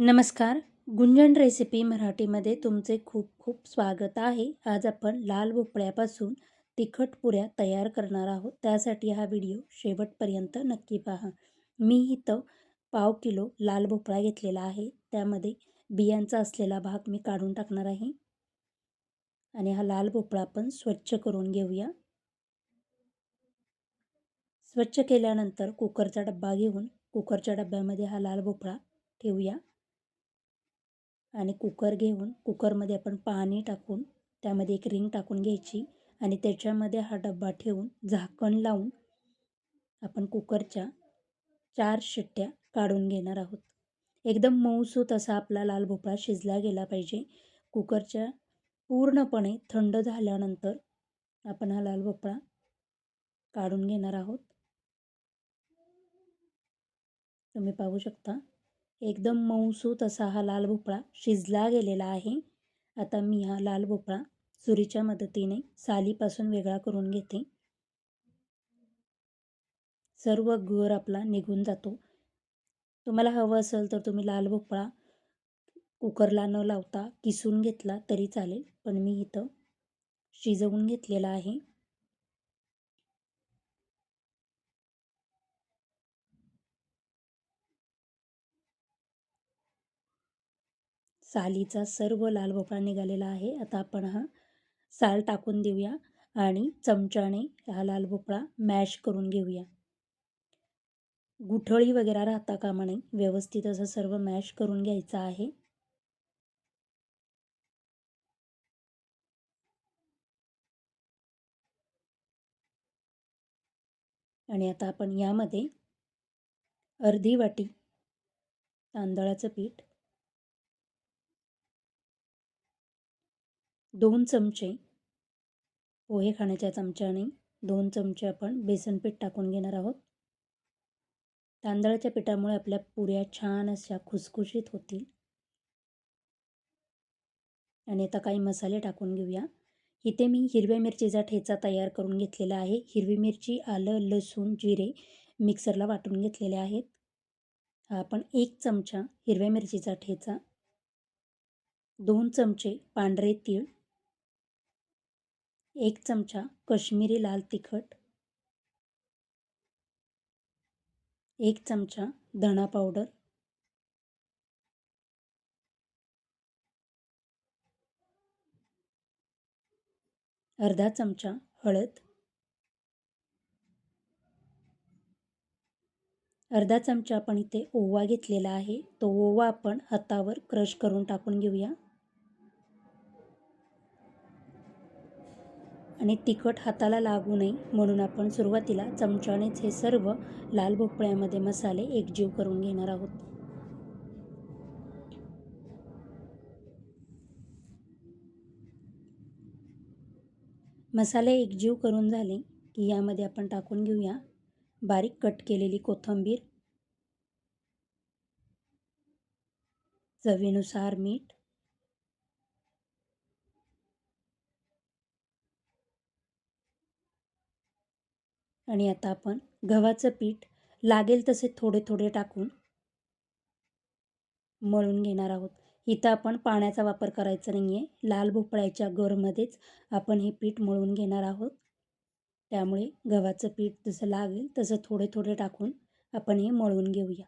नमस्कार गुंजन रेसिपी मराठीमध्ये तुमचे खूप खूप स्वागत आहे. आज आपण लाल भोपळ्यापासून तिखट पुऱ्या तयार करणार आहोत. त्यासाठी हा व्हिडिओ शेवटपर्यंत नक्की पहा. मी इथं पाव किलो लाल भोपळा घेतलेला आहे. त्यामध्ये बियांचा असलेला भाग मी काढून टाकणार आहे. आणि हा लाल भोपळा आपण स्वच्छ करून घेऊया. स्वच्छ केल्यानंतर कुकरचा डब्बा घेऊन कुकरच्या डब्यामध्ये हा लाल भोपळा ठेवूया. आणि कुकर घेऊन कुकरमध्ये आपण पाणी टाकून त्यामध्ये एक रिंग टाकून घ्यायची आणि त्याच्यामध्ये हा डब्बा ठेवून झाकण लावून आपण कुकरच्या चार शिट्ट्या काढून घेणार आहोत. एकदम मऊसूत असा आपला लाल भोपळा शिजला गेला पाहिजे. कुकरच्या पूर्णपणे थंड झाल्यानंतर आपण हा लाल भोपळा काढून घेणार आहोत. तुम्ही पाहू शकता. एकदम मऊसूत असा हा लाल भोपळा शिजला गेलेला आहे. आता मी हा लाल भोपळा सुरीच्या मदतीने सालीपासून वेगळा करून घेते. सर्व गर आपला निघून जातो. तुम्हाला हवं असेल तर तुम्ही लाल भोपळा कुकरला न लावता किसून घेतला तरी चालेल पण मी इथं शिजवून घेतलेला आहे. सालीचा सर्व लाल भोपळा निघालेला आहे. आता आपण हा साल टाकून देऊया आणि चमच्याने हा लाल भोपळा मॅश करून घेऊया. गुठळी वगैरे राहता कामा नाही व्यवस्थित असं सर्व मॅश करून घ्यायचं आहे. आणि आता आपण यामध्ये अर्धी वाटी तांदळाचं पीठ दोन चमचे पोहे खाण्याच्या चमच्याने दोन चमचे आपण बेसन पीठ टाकून घेणार आहोत. तांदळाच्या पिठामुळे आपल्या पुऱ्या छान अशा खुसखुशीत होतील. आणि आता काही मसाले टाकून घेऊया. इथे मी हिरव्या मिरचीचा ठेचा तयार करून घेतलेला आहे. हिरवी मिरची आलं लसूण जिरे मिक्सरला वाटून घेतलेले आहेत. हा आपण एक चमचा हिरव्या मिरचीचा ठेचा दोन चमचे पांढरे तीळ एक चमचा कश्मीरी लाल तिखट. एक चमचा धणा पावडर. अर्धा चमचा हळद. अर्धा चमचा आपण इथे ओवा घेतलेला आहे. तो ओवा आपण हातावर क्रश करून टाकून घेऊया. आणि तिखट हाताला लागू नये म्हणून आपण सुरुवातीला चमच्यानेच हे सर्व लाल भोपळ्यामध्ये मसाले एकजीव करून घेणार आहोत. मसाले एकजीव करून झाले की यामध्ये आपण टाकून घेऊया बारीक कट केलेली कोथिंबीर चवीनुसार मीठ आणि आता आपण गव्हाचं पीठ लागेल तसे थोडे थोडे टाकून मळून घेणार आहोत. इथं आपण पाण्याचा वापर करायचा नाही आहे लाल भोपळ्याच्या गरमध्येच आपण हे पीठ मळून घेणार आहोत. त्यामुळे गव्हाचं पीठ जसं लागेल तसं थोडे थोडे टाकून आपण हे मळून घेऊया.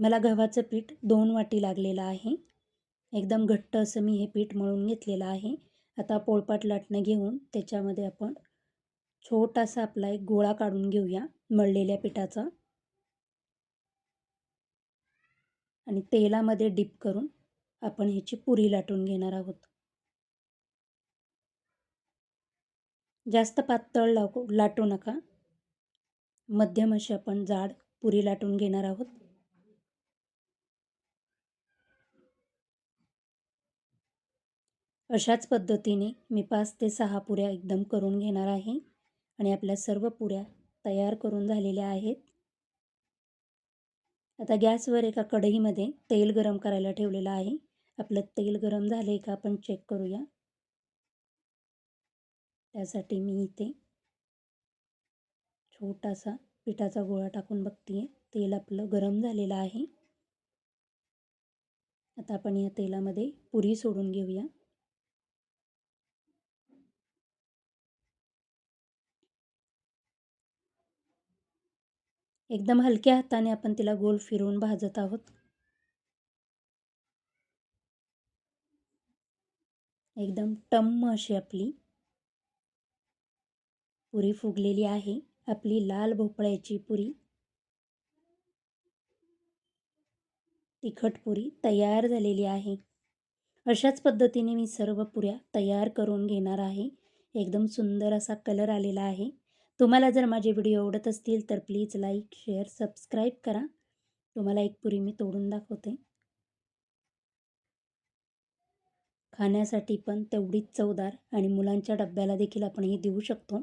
मला गव्हाचं पीठ दोन वाटी लागलेलं आहे. एकदम घट्ट असं मी हे पीठ मळून घेतलेलं आहे. आता पोळपाट लाटणं घेऊन त्याच्यामध्ये आपण छोटासा आपला एक गोळा काढून घेऊया मळलेल्या पिठाचा. आणि तेलामध्ये डीप करून आपण ह्याची पुरी लाटून घेणार आहोत. जास्त पातळ लावू लाटू नका. मध्यम अशी आपण जाड पुरी लाटून घेणार आहोत. अशाच पद्धतीने मी पाच ते सहा पुऱ्या एकदम करून घेणार आहे आणि आपल्या सर्व पुऱ्या तयार करून झालेल्या आहेत. आता गॅसवर एका कढईमध्ये तेल गरम करायला ठेवलेलं आहे. आपलं तेल गरम झालं आहे का आपण चेक करूया. त्यासाठी मी इथे छोटासा पिठाचा गोळा टाकून बघते तेल आपलं गरम झालेलं आहे. आता आपण या तेलामध्ये पुरी सोडून घेऊया. एकदम हलक्या हाताने आपण तिला गोल फिरवून भाजत आहोत. एकदम टम्म अशी आपली. पुरी फुगलेली आहे. आपली लाल भोपळ्याची पुरी. तिखट पुरी तयार झालेली आहे. अशाच पद्धतीने मी सर्व पुऱ्या तयार करून घेणार आहे. एकदम सुंदर असा कलर आलेला आहे. तुम्हाला जर माझे व्हिडिओ आवडत असतील तर प्लीज लाईक शेअर सबस्क्राईब करा. तुम्हाला एक पुरी मी तोडून दाखवते. खाण्यासाठी पण तेवढीच चवदार आणि मुलांच्या डब्याला देखील आपण हे देऊ शकतो.